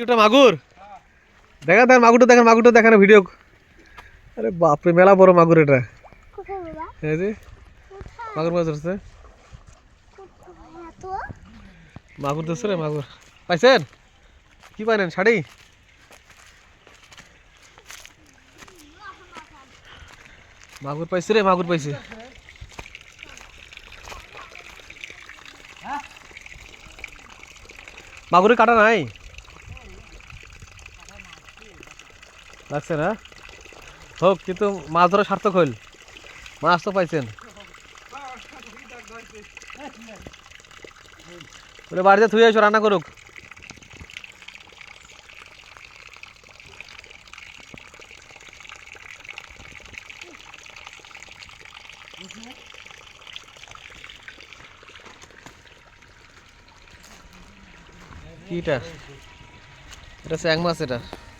ওটা মাগুর। দেখা দেখ মাগুরটা দেখেন মাগুরটা দেখেন ভিডিও। আরে বাপরে মেলা বড় মাগুর এটা। কোথায় বাবা? এই যে কোথায়? মাগুর মাছ ধরছে। মাগুর ধরছে রে মাগুর। পাইছেন? কি পাইলেন শাড়ি? মাগুর পাইছে রে মাগুর পাইছে। মাগুরে কাটা নাই? লাগছে না? হোক, কিন্তু মাছ ধরা সার্থক হইল। মাছ তো পাইছেন। বাড়িতে থুয়ে এসো, রান্না করুক। কি এটা? এটা স্যাং মাছ এটা।